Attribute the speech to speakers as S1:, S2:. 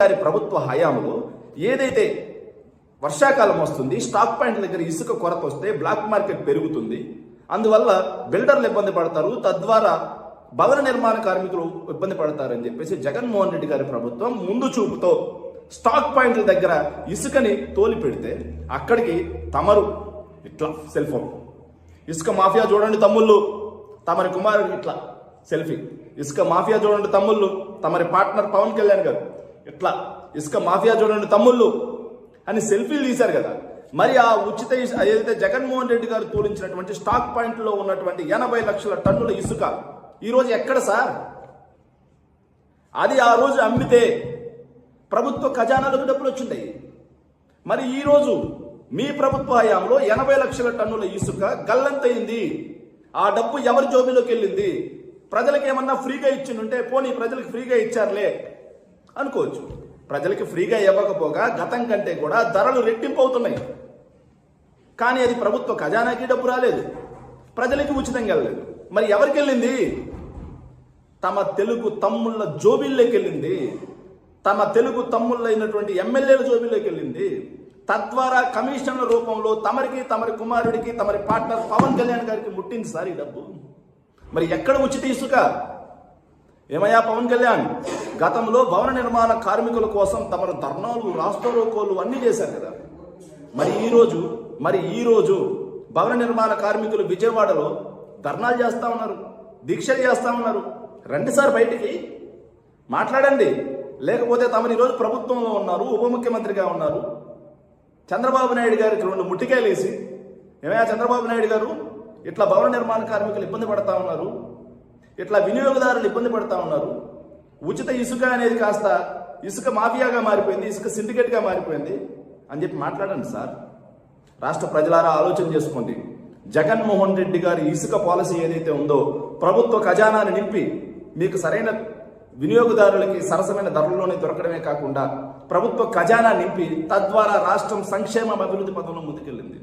S1: గారి ప్రభుత్వ హయాంలో ఏదైతే వర్షాకాలం వస్తుంది స్టాక్ పాయింట్ల దగ్గర ఇసుక కొరత వస్తే బ్లాక్ మార్కెట్ పెరుగుతుంది. అందువల్ల బిల్డర్లు ఇబ్బంది పడతారు. తద్వారా భవన నిర్మాణ కార్మికులు ఇబ్బంది పడతారని చెప్పేసి జగన్మోహన్ రెడ్డి గారి ప్రభుత్వం ముందు చూపుతో స్టాక్ పాయింట్ల దగ్గర ఇసుకని తోలి పెడితే అక్కడికి తమరు ఇట్లా సెల్ ఫోన్. ఇసుక మాఫియా చూడండి తమ్ముళ్ళు. తమరి కుమారుడు ఇట్లా సెల్ఫీ. ఇసుక మాఫియా చూడండి తమ్ముళ్ళు. తమరి పార్ట్నర్ పవన్ కళ్యాణ్ గారు. ఇట్లా ఇసుక మాఫియా చూడండి తమ్ముళ్ళు. అని సెల్ఫీలు తీశారు కదా. మరి ఆ ఉచిత ఇసు- ఏదైతే జగన్మోహన్ రెడ్డి గారు తోలించినటువంటి స్టాక్ పాయింట్లో ఉన్నటువంటి ఎనభై లక్షల టన్నుల ఇసుక ఈరోజు ఎక్కడ సార్? అది ఆ రోజు అమ్మితే ప్రభుత్వ ఖజానాలకు డబ్బులు వచ్చింటాయి మరి ఈరోజు మీ ప్రభుత్వ హయాంలో ఎనభై లక్షల టన్నుల ఇసుక గల్లంతయింది. ఆ డబ్బు ఎవరి జోబీలోకి వెళ్ళింది ప్రజలకు ఏమన్నా ఫ్రీగా ఇచ్చిండుంటే పోనీ ప్రజలకు ఫ్రీగా ఇచ్చారులే. అనుకోవచ్చు. ప్రజలకి ఫ్రీగా ఇవ్వకపోగా గతం కంటే కూడా ధరలు రెట్టింపు అవుతున్నాయి కానీ అది ప్రభుత్వ ఖజానాకి డబ్బు రాలేదు. ప్రజలకి ఉచితంగా వెళ్ళలేదు. మరి ఎవరికి వెళ్ళింది? తమ తెలుగు తమ్ముళ్ళ జోబిల్లోకి వెళ్ళింది. తమ తెలుగు తమ్ముళ్ళైనటువంటి ఎమ్మెల్యేల జోబిల్లోకి వెళ్ళింది. తద్వారా కమిషన్ల రూపంలో తమరికి తమరి కుమారుడికి తమరి పార్ట్నర్ పవన్ కళ్యాణ్ గారికి ముట్టింది సార్ ఈ డబ్బు. మరి ఎక్కడ ఉచిత ఇసుక? ఏమయ్యా పవన్ కళ్యాణ్? గతంలో భవన నిర్మాణ కార్మికుల కోసం తమరు ధర్నాలు రాష్ట్రోకోలు అన్నీ చేశారు కదా. మరి ఈరోజు మరి ఈ రోజు భవన నిర్మాణ కార్మికులు విజయవాడలో ధర్నాలు చేస్తా ఉన్నారు దీక్షలు చేస్తా ఉన్నారు. రండి సార్ బయటికి. మాట్లాడండి. లేకపోతే తమరు ఈరోజు ప్రభుత్వంలో ఉన్నారు ఉప ముఖ్యమంత్రిగా ఉన్నారు. చంద్రబాబు నాయుడు గారికి రెండు ముట్టికాయలు వేసి ఏమయ్యా చంద్రబాబు నాయుడు గారు? ఇట్లా భవన నిర్మాణ కార్మికులు ఇబ్బంది పడతా ఉన్నారు. ఇట్లా వినియోగదారులు ఇబ్బంది పడతా ఉన్నారు. ఉచిత ఇసుక అనేది కాస్త ఇసుక మాఫియాగా మారిపోయింది ఇసుక సిండికేట్గా మారిపోయింది అని చెప్పి మాట్లాడండి సార్. రాష్ట్ర ప్రజలారా ఆలోచన చేసుకోండి. జగన్మోహన్ రెడ్డి గారి ఇసుక పాలసీ ఏదైతే ఉందో ప్రభుత్వ ఖజానాని నింపి మీకు సరైన వినియోగదారులకి సరసమైన ధరల్లోనే దొరకడమే కాకుండా ప్రభుత్వ ఖజానా నింపి తద్వారా రాష్ట్రం సంక్షేమ అభివృద్ధి పథంలో ముందుకెళ్ళింది.